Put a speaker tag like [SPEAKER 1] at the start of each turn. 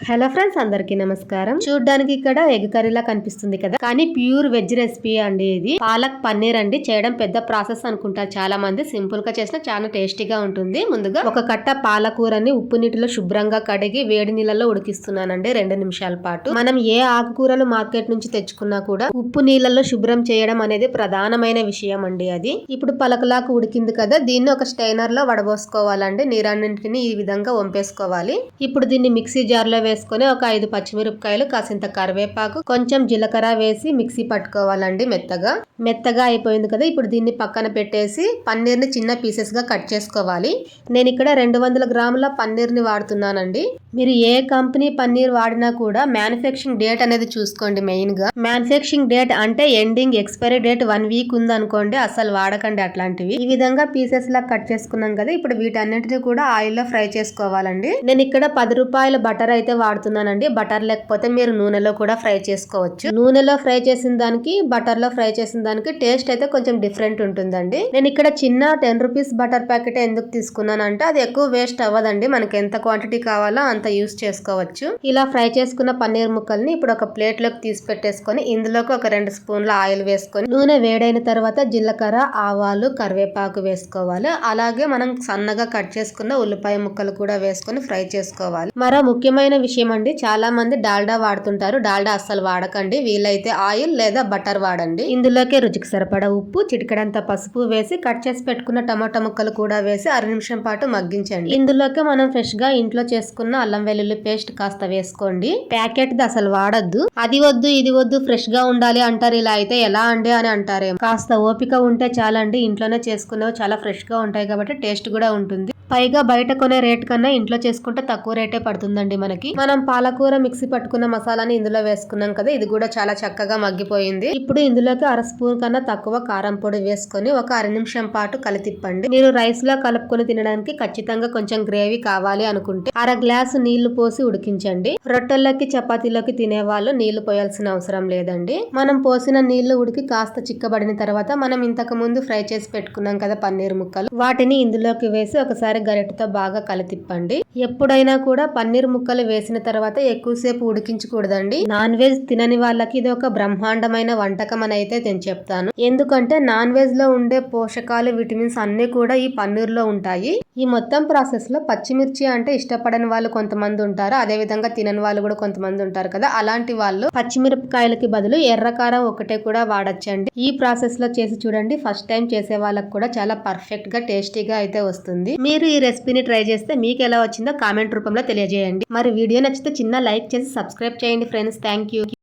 [SPEAKER 1] Hello friends అందరికీ నమస్కారం. చూడడానికి ఇక్కడ ఎగ్ కర్రీలా కనిపిస్తుంది కదా? కానీ ప్యూర్ వెజ్ రెసిపీ అండి ఇది. పాలక్ పన్నీర్ అండి. చేయడం పెద్ద ప్రాసెస్ అనుకుంటారు చాలా మంది సింపుల్గా చేసిన చాలా టేస్టీగా ఉంటుంది. ముందుగా ఒక కట్ట పాలకూరని ఉప్పు నీటిలో శుభ్రంగా కడిగి వేడి నీళ్ళలో ఉడికిస్తున్నానండి. రెండు నిమిషాల పాటు. మనం ఏ ఆకుకూరలు మార్కెట్ నుంచి తెచ్చుకున్నా కూడా ఉప్పు నీళ్ళలో శుభ్రం చేయడం అనేది ప్రధానమైన విషయం అండి అది. ఇప్పుడు పలకలాకు ఉడికింది కదా? దీన్ని ఒక స్టైనర్లో వడబోసుకోవాలండి. నీరన్నింటిని ఈ విధంగా వంపేసుకోవాలి. ఇప్పుడు దీన్ని మిక్సీ జార్లో వేసుకొని ఒక ఐదు పచ్చిమిరపకాయలు కాసింత కరివేపాకు కొంచెం జీలకర్ర వేసి మిక్సీ పట్టుకోవాలండి మెత్తగా. మెత్తగా అయిపోయింది కదా ఇప్పుడు దీన్ని పక్కన పెట్టేసి పన్నీర్ని చిన్న పీసెస్గా కట్ చేసుకోవాలి. నేను ఇక్కడ రెండు వందల గ్రాముల పన్నీర్ని వాడుతున్నానండి. మీరు ఏ కంపెనీ పన్నీర్ వాడినా కూడా మ్యానుఫ్యాక్చరింగ్ డేట్ అనేది చూసుకోండి మెయిన్గా. మ్యానుఫ్యాక్చరింగ్ డేట్ అంటే ఎండింగ్ ఎక్స్పైరీ డేట్ వన్ వీక్ ఉందనుకోండి అసలు వాడకండి అట్లాంటివి. ఈ విధంగా పీసెస్ లా కట్ చేసుకున్నాం కదా ఇప్పుడు వీటన్నిటిని కూడా ఆయిల్లో ఫ్రై చేసుకోవాలండి. నేను ఇక్కడ పది రూపాయల బటర్ అయితే వాడుతున్నానండి. బటర్ లేకపోతే మీరు నూనెలో కూడా ఫ్రై చేసుకోవచ్చు. నూనెలో ఫ్రై చేసిన దానికి బటర్లో ఫ్రై చేసిన దానికి టేస్ట్ అయితే కొంచెం డిఫరెంట్ ఉంటుందండి. నేను ఇక్కడ చిన్న టెన్ రూపీస్ బటర్ ప్యాకెట్ ఎందుకు తీసుకున్నానంటే అది ఎక్కువ వేస్ట్ అవ్వదండి. మనకి ఎంత క్వాంటిటీ కావాలో అంత యూస్ చేసుకోవచ్చు. ఇలా ఫ్రై చేసుకున్న పన్నీర్ ముక్కల్ని ఇప్పుడు ఒక ప్లేట్లోకి తీసి పెట్టేసుకొని ఇందులోకి ఒక రెండు స్పూన్ల ఆయిల్ వేసుకొని నూనె వేడైన తర్వాత జీలకర్ర ఆవాలు కరివేపాకు వేసుకోవాలి. అలాగే మనం సన్నగా కట్ చేసుకున్న ఉల్లిపాయ ముక్కలు కూడా వేసుకొని ఫ్రై చేసుకోవాలి. మరో ముఖ్యమైన విషయం అండి చాలా మంది డాల్డా వాడుతుంటారు. డాల్డా అస్సలు వాడకండి. వీలైతే ఆయిల్ లేదా బటర్ వాడండి. ఇందులోకే రుచికి సరిపడా ఉప్పు చిటికడంత పసుపు వేసి కట్ చేసి పెట్టుకున్న టమాటా ముక్కలు కూడా వేసి అర నిమిషం పాటు మగ్గించండి. ఇందులోకి మనం ఫ్రెష్గా ఇంట్లో చేసుకున్న అల్లం వెల్లుల్లి పేస్ట్ కాస్త వేసుకోండి. ప్యాకెట్ ది అసలు వాడద్దు. అది వద్దు ఇది వద్దు ఫ్రెష్గా ఉండాలి అంటారు. ఇలా అయితే ఎలా అండి అని అంటారేమో. కాస్త ఓపిక ఉంటే చాలండి. ఇంట్లోనే చేసుకునేవి చాలా ఫ్రెష్గా ఉంటాయి కాబట్టి టేస్ట్ కూడా ఉంటుంది. పైగా బయట కొనే రేట్ కన్నా ఇంట్లో చేసుకుంటే తక్కువ రేటే పడుతుందండి మనకి. మనం పాలకూర మిక్సీ పట్టుకున్న మసాలాని ఇందులో వేసుకున్నాం కదా ఇది కూడా చాలా చక్కగా మగ్గిపోయింది. ఇప్పుడు ఇందులోకి అర స్పూన్ కన్నా తక్కువ కారం పొడి వేసుకొని ఒక అర నిమిషం పాటు కలితిప్పండి. మీరు రైస్లో కలుపుకొని తినడానికి ఖచ్చితంగా కొంచెం గ్రేవీ కావాలి అనుకుంటే అర గ్లాసు నీళ్ళు పోసి ఉడికించండి. రొట్టెల్లోకి చపాతీలోకి తినే వాళ్ళు నీళ్ళు పోయాల్సిన అవసరం లేదండి. మనం పోసిన నీళ్ళు ఉడికి కాస్త చిక్కబడిన తర్వాత మనం ఇంతకు ముందు ఫ్రై చేసి పెట్టుకున్నాం కదా పన్నీర్ ముక్కలు. వాటిని ఇందులోకి వేసి ఒకసారి గరిటెతో బాగా కలితిప్పండి. ఎప్పుడైనా కూడా పన్నీర్ ముక్కలు వేసిన తర్వాత ఎక్కువసేపు ఉడికించకూడదండి. నాన్ వెజ్ తినని వాళ్ళకి ఇది ఒక బ్రహ్మాండమైన వంటకం అని అయితే నేను చెప్తాను. ఎందుకంటే నాన్ వెజ్లో ఉండే పోషకాలు విటమిన్స్ అన్ని కూడా ఈ పన్నీర్లో ఉంటాయి. ఈ మొత్తం ప్రాసెస్లో పచ్చిమిర్చి అంటే ఇష్టపడని వాళ్ళు కొంతమంది ఉంటారు. అదే విధంగా తినని వాళ్ళు కూడా కొంతమంది ఉంటారు కదా. అలాంటి వాళ్ళు పచ్చిమిరపకాయలకి బదులు ఎర్రకారం ఒకటే కూడా వాడచ్చండి. ఈ ప్రాసెస్లో చేసి చూడండి. ఫస్ట్ టైం చేసే వాళ్ళకి కూడా చాలా పర్ఫెక్ట్గా టేస్టీగా అయితే వస్తుంది. మీరు ఈ రెసిపీని ట్రై చేస్తే మీకు ఎలా వచ్చిందో కామెంట్ రూపంలో తెలియజేయండి. మరి వీడియో నచ్చితే చిన్న లైక్ చేసి సబ్స్క్రైబ్ చేయండి ఫ్రెండ్స్. Thank you